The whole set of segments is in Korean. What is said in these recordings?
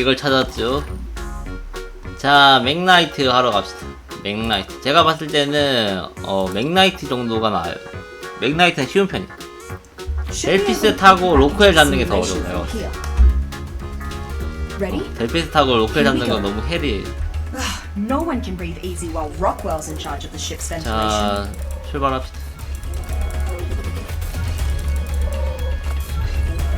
이걸 찾았죠. 자, 맥나이트 하러 갑시다. 맥나이트. 제가 봤을 때는 어, 맥나이트 정도가 나아요. 맥나이트는 쉬운 편이야. 델피스 타고 로컬 잡는 게 더 어려워요. Ready? 델피스 타고 로컬 잡는 건 너무 헬이에요. Ventilation. 자, 출발합시다.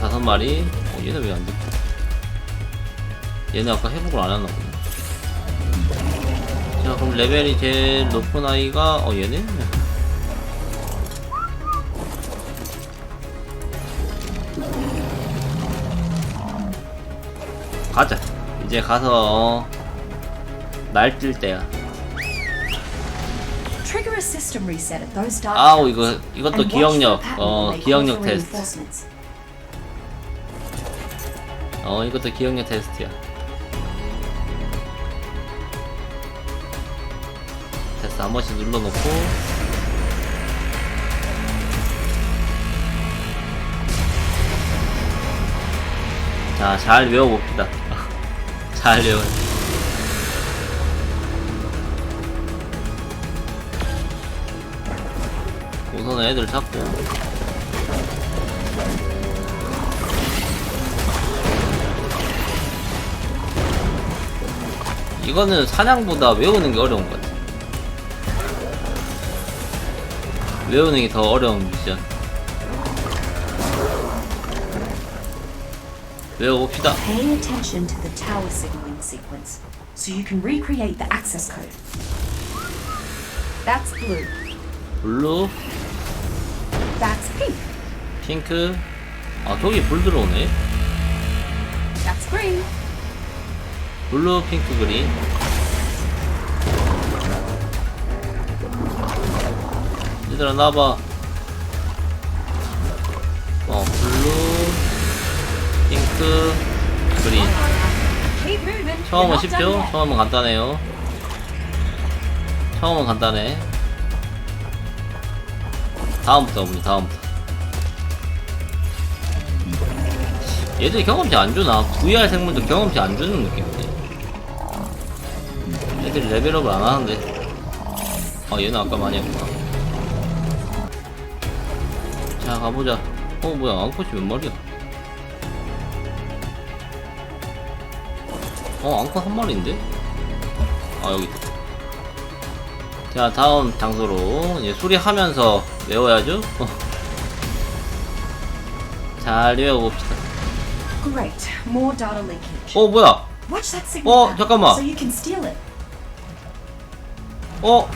다섯 마리. 어, 얘는 왜 안 돼? 얘는 아까 회복을 안 했나 보네. 자, 그럼 레벨이 제일 높은 아이가, 어, 얘네? 가자. 이제 가서, 어, 날뛸 때야. 아우, 이거, 이것도 기억력, 어, 기억력 테스트. 어 이것도 기억력 테스트야 번씩 눌러놓고. 자 잘 외워봅시다. 잘 외워. 우선은 애들 잡고. 이거는 사냥보다 외우는 게 어려운 것 같아. 외우는 게 더 어려운 미션. 외워봅시다. Pay attention to the tower signaling sequence so you can recreate the access code. That's blue. 블루, That's pink. 핑크. 아, 저기 불 들어오네. That's green. 블루, 핑크, 그린. 얘들아, 나와봐. 어, 블루, 핑크, 그린. 처음은 쉽죠? 처음은 간단해요. 처음은 간단해. 다음부터 우리 다음부터. 얘들이 경험치 안 주나? VR 생물도 경험치 안 주는 느낌이네. 얘들이 레벨업을 안 하는데. 아, 얘는 아까 많이 했구나. 자, 가보자. 어, 뭐야, 앙컷이 몇 마리야? 어, 앙컷 한 마리인데? 아, 여기 있다. 자, 다음 장소로 이제 수리하면서 외워야죠? 어. 잘 외워봅시다. Great. More data leakage. 어, 뭐야? Watch that signal. 어, 잠깐만. So you can steal it. 어?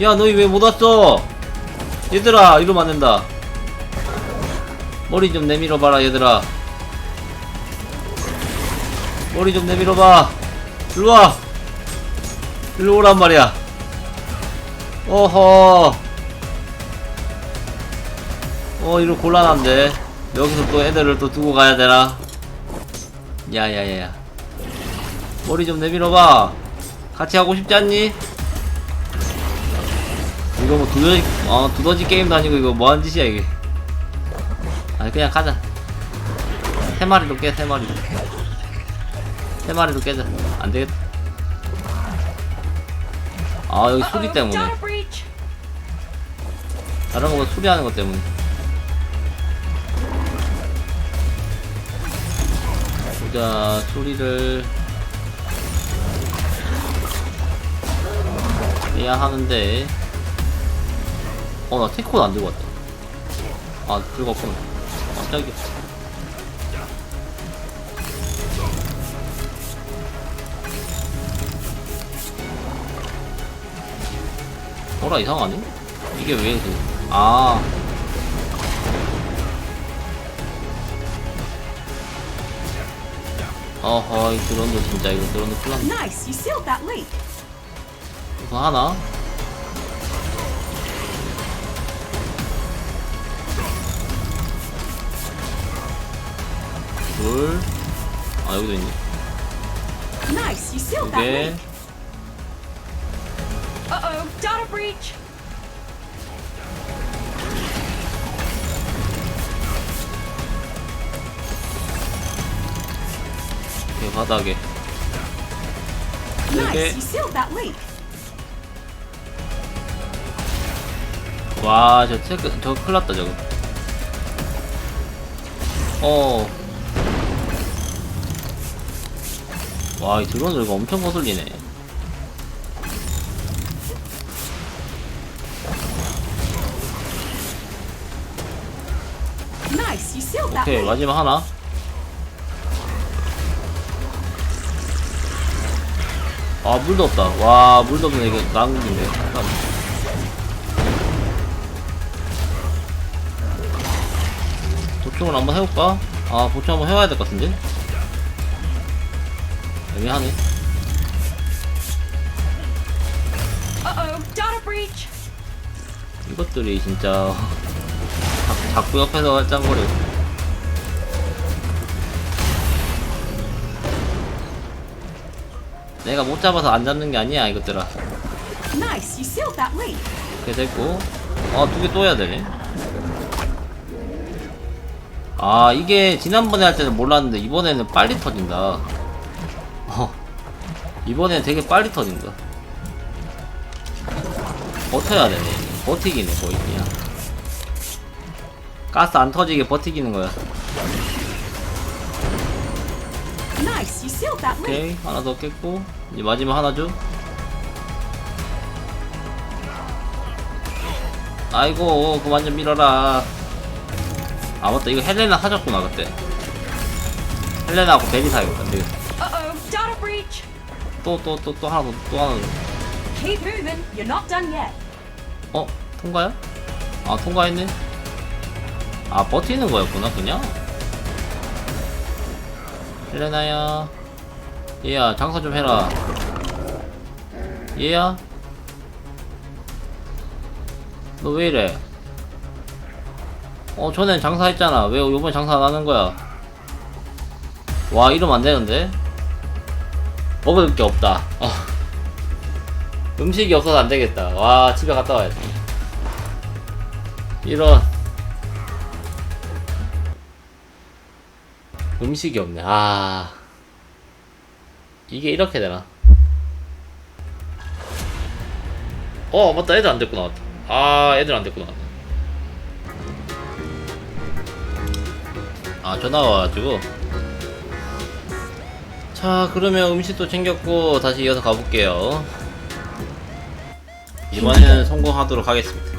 야, 너희 왜 못 왔어? 얘들아, 이러면 안 된다. 머리 좀 내밀어봐라, 얘들아. 머리 좀 내밀어봐. 일로 와. 일로 오란 말이야. 어허. 어, 이거 곤란한데. 여기서 또 애들을 또 두고 가야 되나? 야야야야. 머리 좀 내밀어봐. 같이 하고 싶지 않니? 이거 뭐 두더지, 어, 두더지 게임도 아니고 이거 뭐 하는 짓이야, 이게. 아니, 그냥 가자. 세 마리도 깨, 세 마리도. 세 마리도 깨자. 안 되겠다. 아, 여기 소리 Uh-oh, 때문에. 다른 거보다 수리하는 것 때문에. 보자, 소리를 해야 하는데. 어, 나 테코도 안 들고 왔다. 아, 들고 왔구나. 깜짝이야. 어라, 이상하네? 이게 왜, 그, 아. 어허, 이 드론도 진짜, 이거 드론도 큰일 났네. 이거 하나? 둘. 아, 여기도 있네. Nice. You sealed 두 that 개. leak. Uh-oh. Data breach. 바닥에 Nice, Okay. you sealed that leak. 와 저 체크 저 큰일 났다 저거 어. 어 와 이 드론을 이거 엄청 거슬리네 오케이. 마지막 하나 아 물도 없다 와 물도 없네 이거 난국인데 잠깐만. 보충을 한번 해볼까? 아 보충 한번 해봐야 될 것 같은데 애매하네. 이것들이 진짜 자, 자꾸 옆에서 짱거리고. 내가 못 잡아서 안 잡는 게 아니야 이것들아. 이렇게 됐고. 아두 개 또 해야 되네. 아 이게 지난번에 할 때는 몰랐는데 이번에는 빨리 터진다. 어 이번엔 되게 빨리 터진다 버텨야 되네. 버티기네 거의 그냥. 가스 안 터지게 버티기는 거야. 오케이 하나 더 깼고 이제 마지막 하나죠 아이고 그만 좀 밀어라. 아 맞다. 이거 헬레나 사줬구나 그때. 헬레나하고 베리 사야겠다 안되 또 또 또 또 하나 더 또 하나 done yet. 더 어? 통과야? 아 통과했네? 아 버티는 거였구나 그냥? 헬레나야. 얘야 장사 좀 해라. 얘야? 너 왜 이래? 어 전엔 장사했잖아. 왜 요번에 장사 안 하는 거야? 와 이러면 안 되는데 먹을 게 없다. 어. 음식이 없어서 안 되겠다. 와 집에 갔다 와야지. 이런. 음식이 없네. 아. 이게 이렇게 되나? 어 맞다. 애들 안 데리고 나왔다. 아 애들 안 데리고 나왔다 아 전화 와가지고 자 그러면 음식도 챙겼고 다시 이어서 가볼게요. 이번에는 성공하도록 하겠습니다.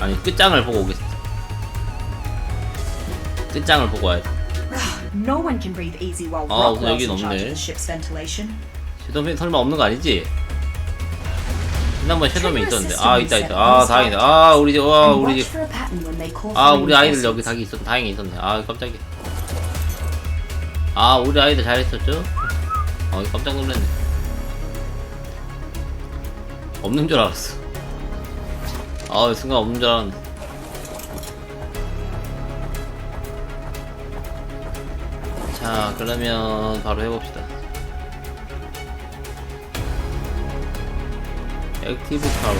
아니 끝장을 보고 오겠습니다. 끝장을 보고 와야지 No one can breathe easy while 아, Rockwell's 여긴 in charge 없네. of the ship's ventilation. 섀도맨 설마 없는 거 아니지? 지난번에 섀도맨 있었는데. 아 있다 있다. 아 다행이다. 아 우리 와 And 우리 watch for a pattern when they call 아 우리 아이들 여기. 닭이 있었 다행히 있었네. 아 깜짝이야 아 우리 아이들 잘했었죠? 아 깜짝 놀랐네. 없는 줄 알았어. 아 순간 없는 줄 알았는데 자 그러면 바로 해봅시다. 액티브 파워.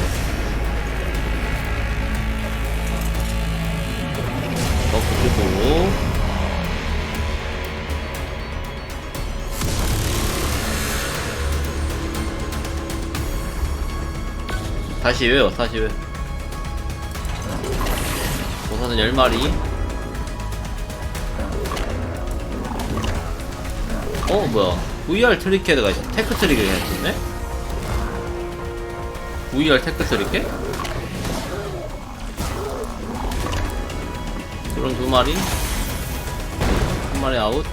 버프 주고 다시 왜요 다시 왜 우선은 10마리. 어 뭐야. VR 트리캐드가 있어. 테크 트리캐드가 있었네? VR 테크 트리캐 그럼 두 마리? 한 마리 아웃.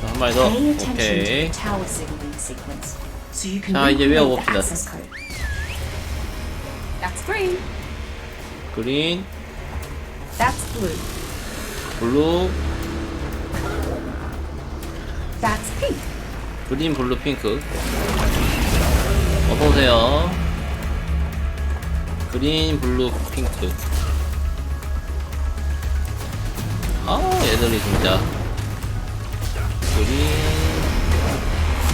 자, 한 마리 더. 오케이 sequence, so you can 자, 이제 recreate the 외워봅시다. access code. That's green. 그린 That's blue. 블루 That's pink. 그린 블루 핑크 어서오세요 그린 블루 핑크 아 얘들이 진짜 그린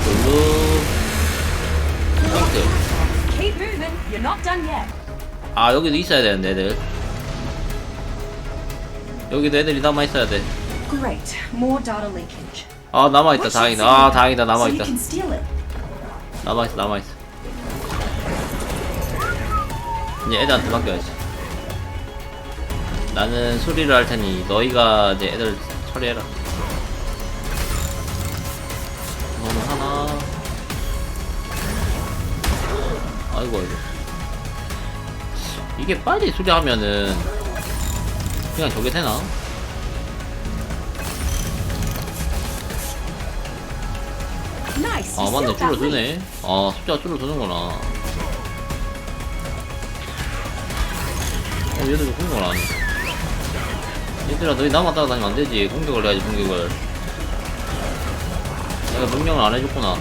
블루 yet. 아 여기도 있어야 되는데 애들 여기도 애들이 남아있어야 돼. Great. More data leakage. 아, 남아있다. 다행이다. 아, 다행이다. 남아있다. 남아있어, 남아있어. 이제 애들한테 맡겨야지. 나는 수리를 할 테니 너희가 이제 애들 처리해라. 아이고, 아이고. 이게 빨리 수리하면은 그냥 저게 되나? 아 맞네. 줄어드네. 아 숫자가 줄어드는구나. 어 얘들도 공격을 안해. 얘들아 너희 남아 따라다니면 안되지. 공격을 해야지 공격을. 내가 명령을 안 해줬구나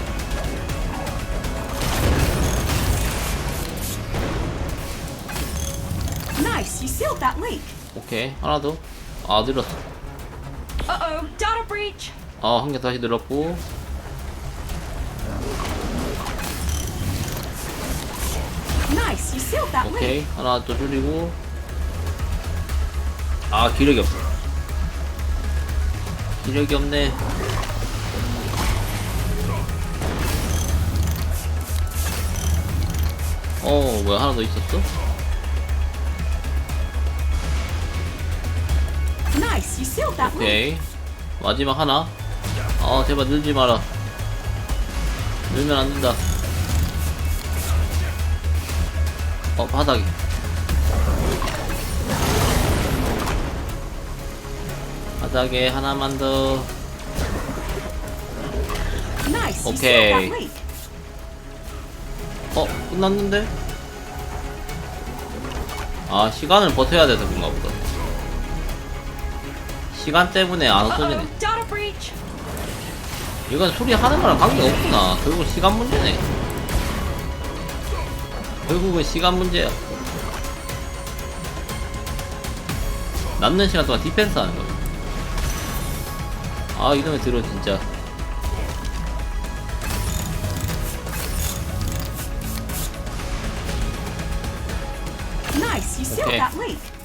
You sealed that leak. 오케이 하나 더아 늘었어 Uh-oh. Data breach. 아한 개 다시 늘었고 Nice. You sealed that leak. 오케이 하나 더 줄이고 아 기력이 없어 기력이 없네 어 뭐야 하나 더 있었어? 오케이 마지막 하나. 아 제발 늘지 마라. 늘면 안 된다. 어 바닥이 바닥에 하나만 더. Leak. 어, 끝났는데? 아, 시간을 버텨야 돼서 그런가 보다. 시간 때문에 안 breach. 이건 수리하는 거랑 관계가 없구나. 결국은 시간 문제네. 결국은 시간 문제야. 남는 시간 동안 디펜스 하는 거야. 아, 이놈의 들어, 진짜. Leak.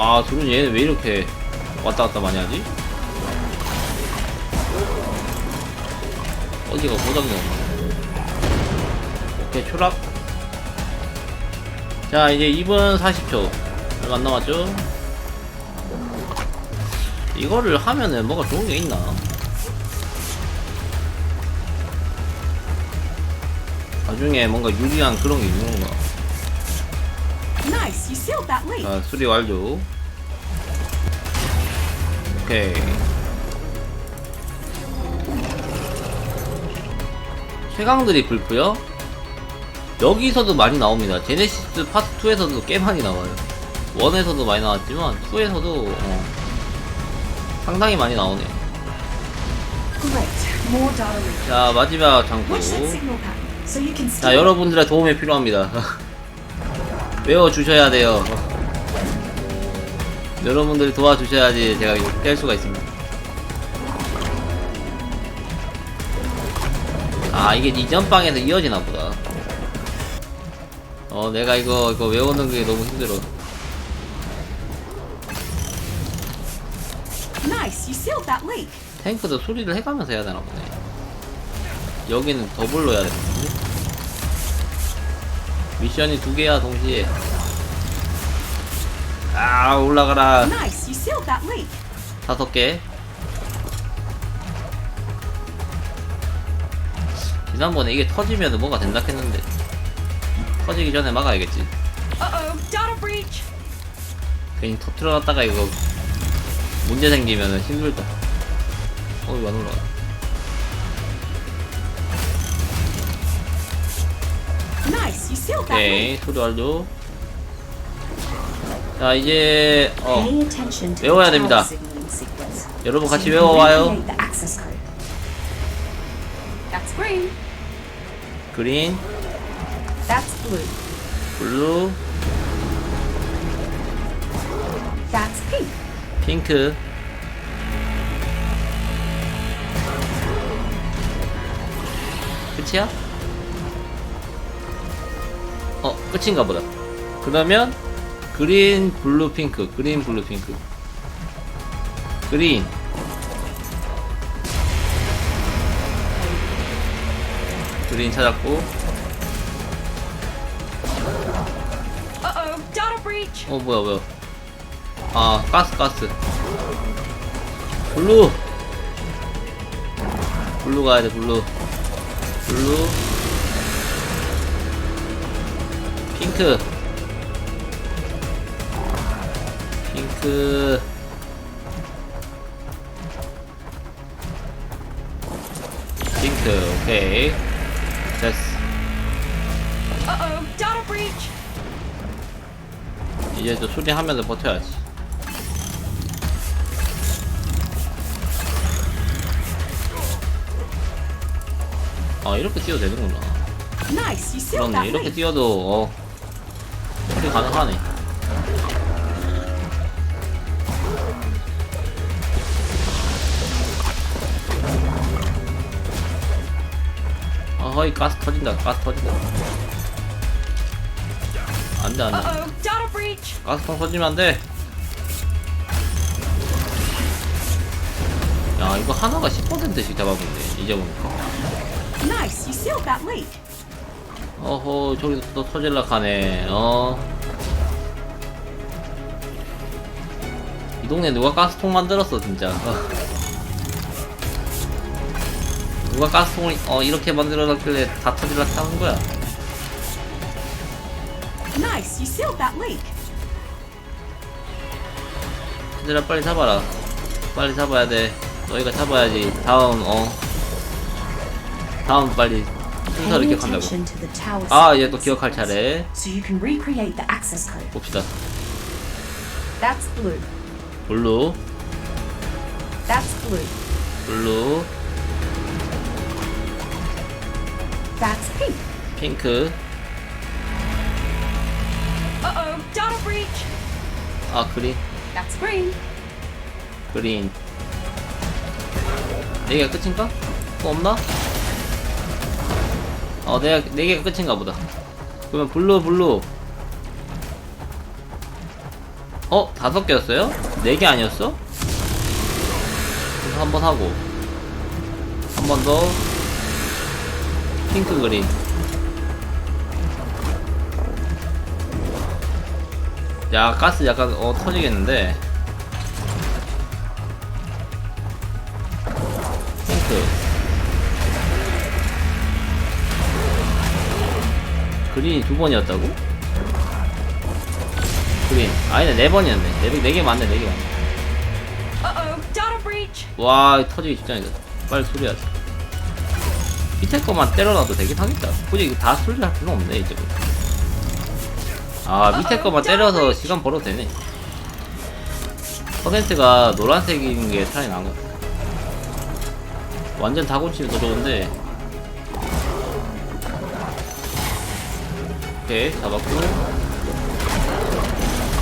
아, 둘은 얘는 왜 이렇게 왔다 갔다 많이 하지? 어디가 고장이 없네. 오케이, 추락. 자, 이제 2분 40초. 얼마 안 남았죠? 이거를 하면은 뭐가 좋은 게 있나? 나중에 뭔가 유리한 그런 게 있는 건가? Nice. You sealed that leak. 자, 수리 완료. 오케이. 최강들이 불프요? 여기서도 많이 나옵니다. 제네시스 파트 2에서도 꽤 많이 나와요. 1에서도 많이 나왔지만 2에서도 어, 상당히 많이 나오네. Great. More data leakage. 자, 마지막 장소. 자. 여러분들의 도움이 필요합니다. 외워주셔야 돼요. 여러분들이 도와주셔야지 제가 이거 깰 수가 있습니다. 아, 이게 이전 방에서 이어지나 보다. 어, 내가 이거, 이거 외우는 게 너무 힘들어. 탱크도 수리를 해가면서 해야 되나 보네. 여기는 더블로 해야 되거든요. 미션이 두 개야, 동시에. 아, 올라가라. Nice. You sealed that leak. 다섯 개. 지난번에 이게 터지면 뭐가 된다 했는데. 터지기 전에 막아야겠지. Uh-oh. Data breach. 괜히 터트려놨다가 이거 문제 생기면 힘들다. 어, 이거 안 올라가. 오케이. 소리 완료. 자, 이제, 어, 외워야 됩니다. 여러분 같이 외워와요. 그린. 블루. 핑크. 끝이야? 끝인가 보다. 그러면 그린 블루 핑크. 그린 블루 핑크. 그린. 그린 찾았고! 어 뭐야 뭐야. 아 가스 가스. 블루. 블루 가야 돼 블루. 블루 핑크. 핑크. 핑크 오케이. 됐어! 이제 또 수리하면서 버텨야지. 아 이렇게 뛰어도 되는구나. 그렇네 이렇게. 뛰어도 어 수리 가능하네. 어허이 가스 터진다 가스 터진다. 안돼 안돼! 가스통 터지면 안돼. 야 이거 하나가 10%씩 잡아보네 이제 보니까. Nice, you sealed that leak. 어허 저기서 또 터질라 하네 어. 이 동네 누가 가스통 만들었어 진짜 어. 누가 가스통을 어 이렇게 만들어 놨길래 다 터질라 하는 거야 Nice, you sealed that leak. 얘들아 빨리 잡아라 빨리 잡아야 돼 너희가 잡아야지 다음 어 다음 빨리 순서를 기억한다고 to the tower 아얘또 sequence 기억할 차례. 봅시다 That's blue. 블루 That's blue. 블루 That's pink. 핑크 Uh-oh, data breach. 아 그린 That's green. 그린 네 개가 끝인가? 또 없나? 어, 네, 네 개가 끝인가 보다. 그러면 블루, 블루. 어? 다섯 개였어요? 네 개 아니었어? 그래서 한 번 하고. 한 번 더. 핑크 그린. 야, 가스 약간, 어, 터지겠는데. 그린이 두 번이었다고? 그린. 아니네 네 번이었네. 네, 네개 맞네 네 개 맞네. 와 터지기 직전이다 빨리 수리하자. 밑에 거만 때려놔도 되긴 하겠다. 굳이 다 수리할 필요 없네 이제 아 밑에 거만 때려서 시간 벌어도 되네. 퍼센트가 노란색인 게 차이 나는 거 완전 다 곤치면 더 좋은데 오케이 잡았고.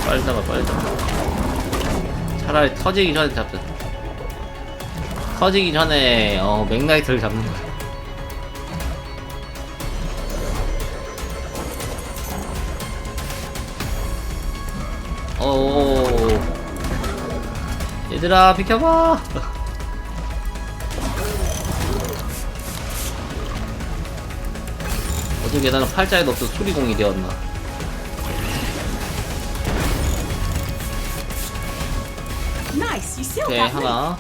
빨리 잡아 빨리 잡아. 차라리 터지기 전에 잡자. 터지기 전에 어 맥라이트를 잡는 거야. 오. 얘들아 비켜봐 어떻게 나는 팔자에도 없어 수리공이 되었나 오케이. 하나.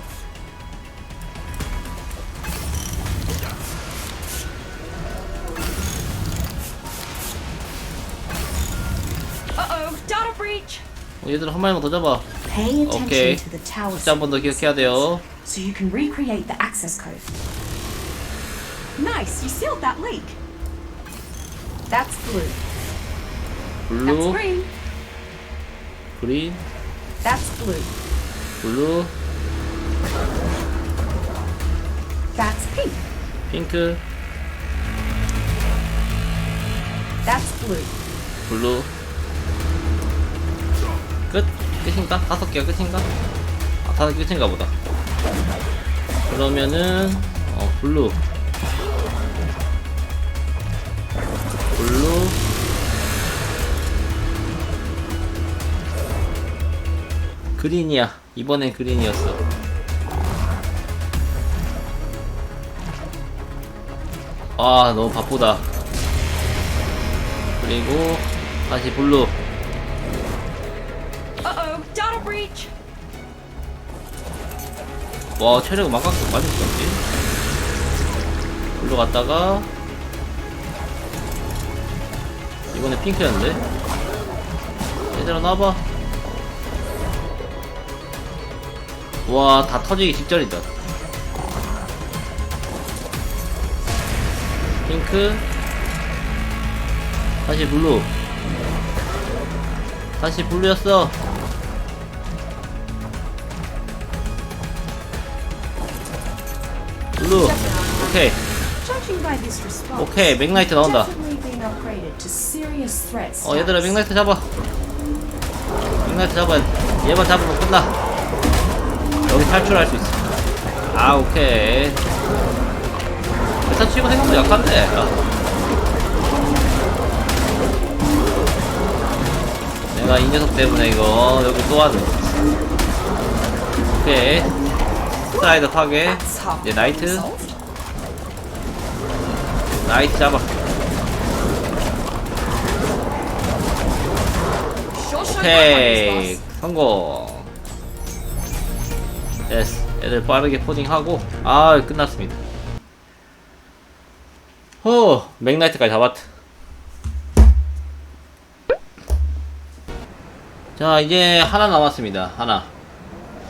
어, 얘들아 한 마리만 더 잡아 오케이. 숫자 한 번 더 기억해야 돼요 so you can recreate the access code. Nice, you sealed that leak. That's blue. That's 블루 green. 그린 That's blue. 블루 That's pink. 핑크 That's blue. 블루 끝? 끝인가? 다섯 개가 끝인가? 아 다섯 개 끝인가 보다 그러면은 어 블루 블루 그린이야. 이번엔 그린이었어. 아 너무 바쁘다. 그리고 다시 블루! 와 체력 막강도 많이 썼지 블루 갔다가 이번에 핑크였는데? 얘들아 나와봐 와 다 터지기 직전이다. 핑크. 다시 블루. 다시 블루였어. 블루. 오케이. 오케이 맥나이트 나온다. 어 얘들아 맥나이트 잡아. 맥나이트 잡아 얘만 잡으면 끝나 여기 탈출할 수 있어 아 오케이. 일단 치고 생각보다 약한데. 야. 내가 이 녀석 때문에 이거 여기 또 하네. 오케이. 스라이더 파괴 이제 나이트. 나이트 잡아. 오케이. 성공 애들 빠르게 포딩하고 아 끝났습니다. 호 맥나이트까지 잡았다. 자 이제 하나 남았습니다. 하나